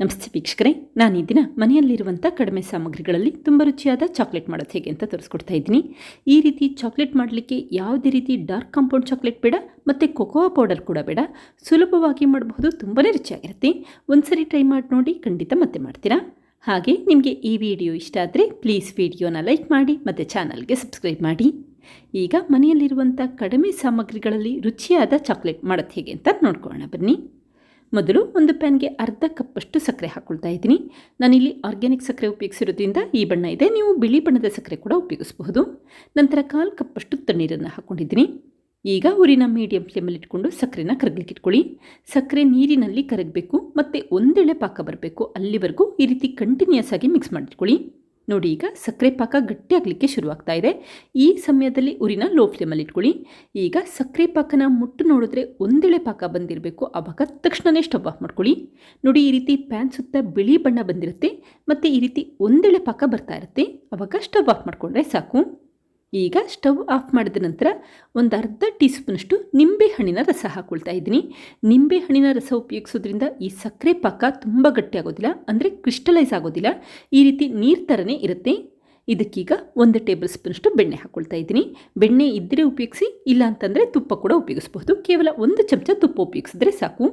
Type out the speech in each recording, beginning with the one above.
ನಮಸ್ತೆ ವೀಕ್ಷಕರೇ, ನಾನು ಈ ದಿನ ಮನೆಯಲ್ಲಿರುವಂಥ ಕಡಿಮೆ ಸಾಮಗ್ರಿಗಳಲ್ಲಿ ತುಂಬ ರುಚಿಯಾದ ಚಾಕ್ಲೇಟ್ ಮಾಡೋದು ಹೇಗೆ ಅಂತ ತೋರಿಸ್ಕೊಡ್ತಾ ಇದ್ದೀನಿ. ಈ ರೀತಿ ಚಾಕ್ಲೇಟ್ ಮಾಡಲಿಕ್ಕೆ ಯಾವುದೇ ರೀತಿ ಡಾರ್ಕ್ ಕಾಂಪೌಂಡ್ ಚಾಕ್ಲೇಟ್ ಬೇಡ, ಮತ್ತು ಕೊಕೋವಾ ಪೌಡರ್ ಕೂಡ ಬೇಡ. ಸುಲಭವಾಗಿ ಮಾಡಬಹುದು ತುಂಬಾ ರುಚಿಯಾಗಿರುತ್ತೆ. ಒಂದ್ಸರಿ ಟ್ರೈ ಮಾಡಿ ನೋಡಿ, ಖಂಡಿತ ಮತ್ತೆ ಮಾಡ್ತೀರಾ? ಹಾಗೆ ನಿಮಗೆ ಈ ವಿಡಿಯೋ ಇಷ್ಟ ಆದರೆ ಪ್ಲೀಸ್ ವಿಡಿಯೋನ ಲೈಕ್ ಮಾಡಿ, ಮತ್ತು ಚಾನಲ್ಗೆ ಸಬ್ಸ್ಕ್ರೈಬ್ ಮಾಡಿ. ಈಗ ಮನೆಯಲ್ಲಿರುವಂಥ ಕಡಿಮೆ ಸಾಮಗ್ರಿಗಳಲ್ಲಿ ರುಚಿಯಾದ ಚಾಕ್ಲೇಟ್ ಮಾಡೋದು ಹೇಗೆ ಅಂತ ನೋಡ್ಕೊಳ್ಳೋಣ ಬನ್ನಿ. ಮೊದಲು ಒಂದು ಪ್ಯಾನ್ಗೆ ಅರ್ಧ ಕಪ್ಪಷ್ಟು ಸಕ್ಕರೆ ಹಾಕ್ಕೊಳ್ತಾ ಇದ್ದೀನಿ. ನಾನಿಲ್ಲಿ ಆರ್ಗ್ಯಾನಿಕ್ ಸಕ್ಕರೆ ಉಪಯೋಗಿಸಿರೋದ್ರಿಂದ ಈ ಬಣ್ಣ ಇದೆ. ನೀವು ಬಿಳಿ ಬಣ್ಣದ ಸಕ್ಕರೆ ಕೂಡ ಉಪಯೋಗಿಸಬಹುದು. ನಂತರ ಕಾಲು ಕಪ್ಪಷ್ಟು ತಣ್ಣೀರನ್ನು ಹಾಕ್ಕೊಂಡಿದ್ದೀನಿ ಈಗ ಊರಿನ ಮೀಡಿಯಂ ಫ್ಲೇಮಲ್ಲಿ ಇಟ್ಕೊಂಡು ಸಕ್ಕರೆನ ಕರಗಲಿಕ್ಕೆ ಇಟ್ಕೊಳ್ಳಿ. ಸಕ್ಕರೆ ನೀರಿನಲ್ಲಿ ಕರಗಬೇಕು, ಮತ್ತು ಒಂದೆಳೆ ಪಾಕ ಬರಬೇಕು. ಅಲ್ಲಿವರೆಗೂ ಈ ರೀತಿ ಕಂಟಿನ್ಯೂಸ್ ಆಗಿ ಮಿಕ್ಸ್ ಮಾಡಿಟ್ಕೊಳ್ಳಿ ನೋಡಿ, ಈಗ ಸಕ್ಕರೆ ಪಾಕ ಗಟ್ಟಿಯಾಗಲಿಕ್ಕೆ ಶುರುವಾಗ್ತಾ ಇದೆ. ಈ ಸಮಯದಲ್ಲಿ ಉರಿನ ಲೋ ಫ್ಲೇಮಲ್ಲಿ ಇಟ್ಕೊಳ್ಳಿ. ಈಗ ಸಕ್ಕರೆ ಪಾಕನ ಮುಟ್ಟು ನೋಡಿದ್ರೆ ಒಂದೆಳೆ ಪಾಕ ಬಂದಿರಬೇಕು. ಆವಾಗ ತಕ್ಷಣವೇ ಸ್ಟವ್ ಆಫ್ ಮಾಡ್ಕೊಳ್ಳಿ. ನೋಡಿ, ಈ ರೀತಿ ಪ್ಯಾನ್ ಸುತ್ತ ಬಿಳಿ ಬಣ್ಣ ಬಂದಿರುತ್ತೆ. ಮತ್ತು ಈ ರೀತಿ ಒಂದೆಳೆ ಪಾಕ ಬರ್ತಾ ಇರುತ್ತೆ. ಆವಾಗ ಸ್ಟವ್ ಆಫ್ ಮಾಡಿಕೊಂಡ್ರೆ ಸಾಕು. ಈಗ ಸ್ಟವ್ ಆಫ್ ಮಾಡಿದ ನಂತರ ಒಂದು ಅರ್ಧ ಟೀ ಸ್ಪೂನಷ್ಟು ನಿಂಬೆ ಹಣ್ಣಿನ ರಸ ಹಾಕ್ಕೊಳ್ತಾ ಇದ್ದೀನಿ. ನಿಂಬೆಹಣ್ಣಿನ ರಸ ಉಪಯೋಗಿಸೋದ್ರಿಂದ ಈ ಸಕ್ಕರೆ ಪಾಕ ತುಂಬ ಗಟ್ಟಿ ಆಗೋದಿಲ್ಲ, ಅಂದರೆ ಕ್ರಿಸ್ಟಲೈಸ್ ಆಗೋದಿಲ್ಲ. ಈ ರೀತಿ ನೀರು ಥರನೇ ಇರುತ್ತೆ. ಇದಕ್ಕೀಗ ಒಂದು ಟೇಬಲ್ ಸ್ಪೂನಷ್ಟು ಬೆಣ್ಣೆ ಹಾಕ್ಕೊಳ್ತಾ ಇದ್ದೀನಿ. ಬೆಣ್ಣೆ ಇದ್ದರೆ ಉಪಯೋಗಿಸಿ, ಇಲ್ಲ ಅಂತಂದರೆ ತುಪ್ಪ ಕೂಡ ಉಪಯೋಗಿಸ್ಬೋದು ಕೇವಲ ಒಂದು ಚಮಚ ತುಪ್ಪ ಉಪಯೋಗಿಸಿದ್ರೆ ಸಾಕು.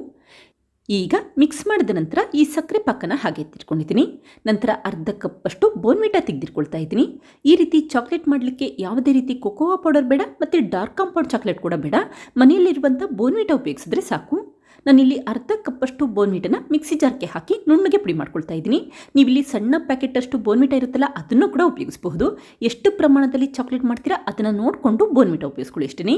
ಈಗ ಮಿಕ್ಸ್ ಮಾಡಿದ ನಂತರ ಈ ಸಕ್ಕರೆ ಪಾಕನ ಹಾಗೆ ಎತ್ತಿಟ್ಕೊಂಡಿದ್ದೀನಿ. ನಂತರ ಅರ್ಧ ಕಪ್ಪಷ್ಟು ಬೋನ್ವಿಟಾ ತೆಗೆದಿಟ್ಕೊಳ್ತಾ ಇದ್ದೀನಿ. ಈ ರೀತಿ ಚಾಕ್ಲೇಟ್ ಮಾಡಲಿಕ್ಕೆ ಯಾವುದೇ ರೀತಿ ಕೊಕೋವಾ ಪೌಡರ್ ಬೇಡ ಮತ್ತು ಡಾರ್ಕ್ ಕಾಂಪೌಂಡ್ ಚಾಕ್ಲೇಟ್ ಕೂಡ ಬೇಡ. ಮನೆಯಲ್ಲಿರುವಂಥ ಬೋನ್ವಿಟಾ ಉಪಯೋಗಿಸಿದ್ರೆ ಸಾಕು. ನಾನಿಲ್ಲಿ ಅರ್ಧ ಕಪ್ಪಷ್ಟು ಬೋನ್ವಿಟನ ಮಿಕ್ಸಿ ಜಾರ್ಗೆ ಹಾಕಿ ನುಣ್ಣಗೆ ಪುಡಿ ಮಾಡ್ಕೊಳ್ತಾ ಇದ್ದೀನಿ. ನೀವಿಲ್ಲಿ ಸಣ್ಣ ಪ್ಯಾಕೆಟಷ್ಟು ಬೋನ್ವಿಟ ಇರುತ್ತಲ್ಲ ಅದನ್ನು ಕೂಡ ಉಪಯೋಗಿಸಬಹುದು. ಎಷ್ಟು ಪ್ರಮಾಣದಲ್ಲಿ ಚಾಕ್ಲೇಟ್ ಮಾಡ್ತೀರಾ ಅದನ್ನು ನೋಡಿಕೊಂಡು ಬೋನ್ವಿಟ ಉಪಯೋಗಿಸ್ಕೊಳ್ಳಿ ಅಷ್ಟೇ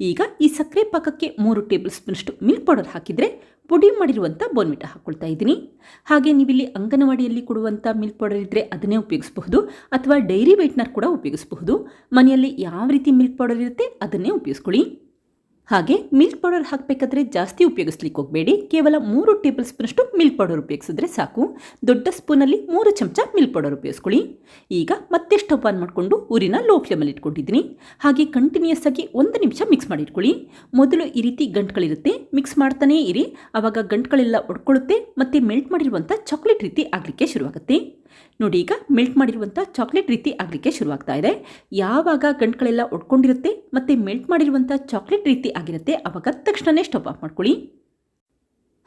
ಈಗ ಈ ಸಕ್ಕರೆ ಪಾಕಕ್ಕೆ ಮೂರು ಟೇಬಲ್ ಸ್ಪೂನಷ್ಟು ಮಿಲ್ಕ್ ಪೌಡರ್ ಹಾಕಿದರೆ ಪುಡಿ ಮಾಡಿರುವಂಥ ಬೋನ್ವಿಟ ಹಾಕ್ಕೊಳ್ತಾ ಇದ್ದೀನಿ. ಹಾಗೆ ನೀವಿಲ್ಲಿ ಅಂಗನವಾಡಿಯಲ್ಲಿ ಕೊಡುವಂಥ ಮಿಲ್ಕ್ ಪೌಡರ್ ಇದ್ದರೆ ಅದನ್ನೇ ಉಪಯೋಗಿಸಬಹುದು. ಅಥವಾ ಡೈರಿ ವೈಟ್ನರ್ ಕೂಡ ಉಪಯೋಗಿಸಬಹುದು. ಮನೆಯಲ್ಲಿ ಯಾವ ರೀತಿ ಮಿಲ್ಕ್ ಪೌಡರ್ ಇರುತ್ತೆ ಅದನ್ನೇ ಉಪಯೋಗಿಸ್ಕೊಳ್ಳಿ. ಹಾಗೆ ಮಿಲ್ಕ್ ಪೌಡರ್ ಹಾಕಬೇಕಾದ್ರೆ ಜಾಸ್ತಿ ಉಪಯೋಗಿಸ್ಲಿಕ್ಕೆ ಹೋಗಬೇಡಿ. ಕೇವಲ ಮೂರು ಟೇಬಲ್ ಸ್ಪೂನಷ್ಟು ಮಿಲ್ಕ್ ಪೌಡರ್ ಉಪಯೋಗಿಸಿದ್ರೆ ಸಾಕು. ದೊಡ್ಡ ಸ್ಪೂನಲ್ಲಿ ಮೂರು ಚಮಚ ಮಿಲ್ಕ್ ಪೌಡರ್ ಉಪಯೋಗಿಸ್ಕೊಳ್ಳಿ. ಈಗ ಮತ್ತೆ ಸ್ಟವ್ ಆನ್ ಮಾಡಿಕೊಂಡು ಊರಿನ ಲೋ ಫ್ಲೇಮಲ್ಲಿ ಇಟ್ಕೊಂಡಿದ್ದೀನಿ. ಹಾಗೆ ಕಂಟಿನ್ಯೂಸ್ ಆಗಿ ಒಂದು ನಿಮಿಷ ಮಿಕ್ಸ್ ಮಾಡಿಟ್ಕೊಳ್ಳಿ ಮೊದಲು ಈ ರೀತಿ ಗಂಟುಗಳಿರುತ್ತೆ. ಮಿಕ್ಸ್ ಮಾಡ್ತಾನೇ ಇರಿ. ಆವಾಗ ಗಂಟುಗಳೆಲ್ಲ ಒಡ್ಕೊಳ್ಳುತ್ತೆ. ಮತ್ತು ಮೆಲ್ಟ್ ಮಾಡಿರುವಂಥ ಚಾಕ್ಲೇಟ್ ರೀತಿ ಆಗಲಿಕ್ಕೆ ಶುರುವಾಗುತ್ತೆ. ನೋಡಿ, ಈಗ ಮೆಲ್ಟ್ ಮಾಡಿರುವಂಥ ಚಾಕ್ಲೇಟ್ ರೀತಿ ಆಗಲಿಕ್ಕೆ ಶುರುವಾಗ್ತಾ ಇದೆ. ಯಾವಾಗ ಗಂಟುಗಳೆಲ್ಲ ಒಡ್ಕೊಂಡಿರುತ್ತೆ, ಮತ್ತು ಮೆಲ್ಟ್ ಮಾಡಿರುವಂಥ ಚಾಕ್ಲೇಟ್ ರೀತಿ ಆಗಿರುತ್ತೆ ಆವಾಗ ತಕ್ಷಣವೇ ಸ್ಟಾಪ್ ಆಫ್ ಮಾಡ್ಕೊಳ್ಳಿ.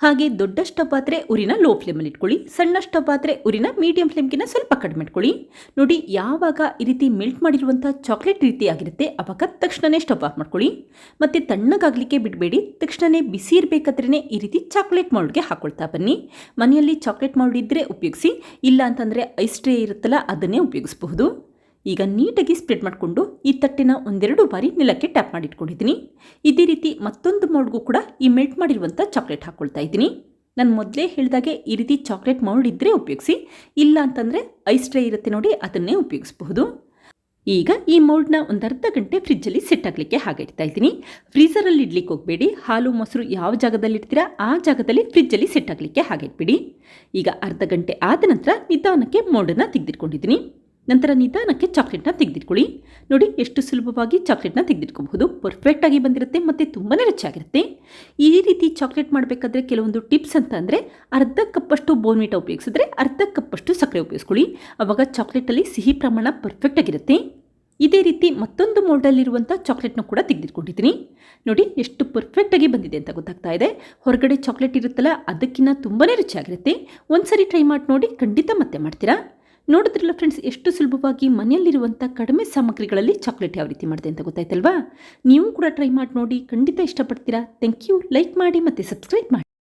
ಹಾಗೆ ದೊಡ್ಡ ಸ್ಟವ್ ಆದರೆ ಉರಿನ ಲೋ ಫ್ಲೇಮಲ್ಲಿ ಇಟ್ಕೊಳ್ಳಿ ಸಣ್ಣ ಸ್ಟವ್ ಆದರೆ ಉರಿನ ಮೀಡಿಯಂ ಫ್ಲೇಮ್ಗಿನ ಸ್ವಲ್ಪ ಕಡಿಮೆ ಇಟ್ಕೊಳ್ಳಿ. ನೋಡಿ, ಯಾವಾಗ ಈ ರೀತಿ ಮೆಲ್ಟ್ ಮಾಡಿರುವಂಥ ಚಾಕ್ಲೇಟ್ ರೀತಿ ಆಗಿರುತ್ತೆ ಆವಾಗ ತಕ್ಷಣವೇ ಸ್ಟವ್ ಆಫ್ ಮಾಡ್ಕೊಳ್ಳಿ. ಮತ್ತು ತಣ್ಣಗಾಗಲಿಕ್ಕೆ ಬಿಡಬೇಡಿ ತಕ್ಷಣವೇ ಬಿಸಿ ಇರಬೇಕಾದ್ರೇ ಈ ರೀತಿ ಚಾಕ್ಲೇಟ್ ಮೌಲ್ಡ್ಗೆ ಹಾಕೊಳ್ತಾ ಬನ್ನಿ. ಮನೆಯಲ್ಲಿ ಚಾಕ್ಲೇಟ್ ಮೌಲ್ಡ್ ಇದ್ದರೆ ಉಪಯೋಗಿಸಿ, ಇಲ್ಲ ಅಂತಂದರೆ ಐಸ್ ಟ್ರೇ ಇರುತ್ತಲ್ಲ, ಅದನ್ನೇ ಉಪಯೋಗಿಸಬಹುದು. ಈಗ ನೀಟಾಗಿ ಸ್ಪ್ರೆಡ್ ಮಾಡಿಕೊಂಡು ಈ ತಟ್ಟೆನ ಒಂದೆರಡು ಬಾರಿ ನೆಲಕ್ಕೆ ಟ್ಯಾಪ್ ಮಾಡಿ ಇಟ್ಕೊಂಡಿದ್ದೀನಿ. ಇದೇ ರೀತಿ ಮತ್ತೊಂದು ಮೌಲ್ಡ್ಗೂ ಕೂಡ ಈ ಮೆಲ್ಟ್ ಮಾಡಿರುವಂಥ ಚಾಕ್ಲೇಟ್ ಹಾಕ್ಕೊಳ್ತಾ ಇದ್ದೀನಿ. ನಾನು ಮೊದಲೇ ಹೇಳಿದಾಗೆ ಈ ರೀತಿ ಚಾಕ್ಲೇಟ್ ಮೌಲ್ಡ್ ಇದ್ದರೆ ಉಪಯೋಗಿಸಿ, ಇಲ್ಲ ಅಂತಂದರೆ ಐಸ್ ಟ್ರೇ ಇರುತ್ತೆ ನೋಡಿ ಅದನ್ನೇ ಉಪಯೋಗಿಸಬಹುದು. ಈಗ ಈ ಮೌಲ್ಡ್ನ ಒಂದು ಅರ್ಧ ಗಂಟೆ ಫ್ರಿಜ್ಜಲ್ಲಿ ಸೆಟ್ ಆಗಲಿಕ್ಕೆ ಹಾಗೆ ಇಡ್ತಾ ಇದ್ದೀನಿ. ಫ್ರೀಸರಲ್ಲಿ ಇಡ್ಲಿಕ್ಕೆ ಹೋಗಬೇಡಿ, ಹಾಲು, ಮೊಸರು ಯಾವ ಜಾಗದಲ್ಲಿ ಇಡ್ತೀರಾ ಆ ಜಾಗದಲ್ಲಿ ಫ್ರಿಜ್ಜಲ್ಲಿ ಸೆಟ್ ಆಗಲಿಕ್ಕೆ ಹಾಗೆ ಇಟ್ಬಿಡಿ. ಈಗ ಅರ್ಧ ಗಂಟೆ ಆದ ನಂತರ ನಿಧಾನಕ್ಕೆ ಮೌಲ್ಡನ್ನು ತೆಗೆದಿಟ್ಕೊಂಡಿದ್ದೀನಿ. ನಂತರ ನಿಧಾನಕ್ಕೆ ಚಾಕ್ಲೇಟ್ನ ತೆಗೆದಿಟ್ಕೊಳ್ಳಿ. ನೋಡಿ, ಎಷ್ಟು ಸುಲಭವಾಗಿ ಚಾಕ್ಲೇಟ್ನ ತೆಗೆದಿಟ್ಕೋಬಹುದು. ಪರ್ಫೆಕ್ಟಾಗಿ ಬಂದಿರುತ್ತೆ ಮತ್ತು ತುಂಬಾ ರುಚಿಯಾಗಿರುತ್ತೆ. ಈ ರೀತಿ ಚಾಕ್ಲೇಟ್ ಮಾಡಬೇಕಾದ್ರೆ ಕೆಲವೊಂದು ಟಿಪ್ಸ್ ಅಂತ ಅಂದರೆ ಅರ್ಧ ಕಪ್ಪಷ್ಟು ಬೋನ್ವಿಟ ಉಪಯೋಗಿಸಿದ್ರೆ ಅರ್ಧ ಕಪ್ಪಷ್ಟು ಸಕ್ಕರೆ ಉಪಯೋಗಿಸ್ಕೊಳ್ಳಿ. ಆವಾಗ ಚಾಕ್ಲೇಟಲ್ಲಿ ಸಿಹಿ ಪ್ರಮಾಣ ಪರ್ಫೆಕ್ಟಾಗಿರುತ್ತೆ ಇದೇ ರೀತಿ ಮತ್ತೊಂದು ಮೋಲ್ಡಲ್ಲಿರುವಂಥ ಚಾಕ್ಲೇಟ್ನ ಕೂಡ ತೆಗೆದಿಟ್ಕೊಂಡಿದ್ದೀನಿ. ನೋಡಿ, ಎಷ್ಟು ಪರ್ಫೆಕ್ಟಾಗಿ ಬಂದಿದೆ ಅಂತ ಗೊತ್ತಾಗ್ತಾ ಇದೆ. ಹೊರಗಡೆ ಚಾಕ್ಲೇಟ್ ಇರುತ್ತಲ್ಲ ಅದಕ್ಕಿಂತ ತುಂಬಾ ರುಚಿಯಾಗಿರುತ್ತೆ. ಒಂದ್ಸರಿ ಟ್ರೈ ಮಾಡಿ ನೋಡಿ, ಖಂಡಿತ ಮತ್ತೆ ಮಾಡ್ತೀರಾ? ನೋಡಿದ್ರಲ್ಲ ಫ್ರೆಂಡ್ಸ್ ಎಷ್ಟು ಸುಲಭವಾಗಿ ಮನೆಯಲ್ಲಿರುವಂಥ ಕಡಿಮೆ ಸಾಮಗ್ರಿಗಳಲ್ಲಿ ಚಾಕ್ಲೇಟ್ ಯಾವ ರೀತಿ ಮಾಡಿದೆ ಅಂತ ಗೊತ್ತಾಯ್ತಲ್ವಾ? ನೀವು ಕೂಡ ಟ್ರೈ ಮಾಡಿ ನೋಡಿ, ಖಂಡಿತ ಇಷ್ಟಪಡ್ತೀರಾ? ಥ್ಯಾಂಕ್ ಯು ಲೈಕ್ ಮಾಡಿ ಮತ್ತು ಸಬ್ಸ್ಕ್ರೈಬ್ ಮಾಡಿ.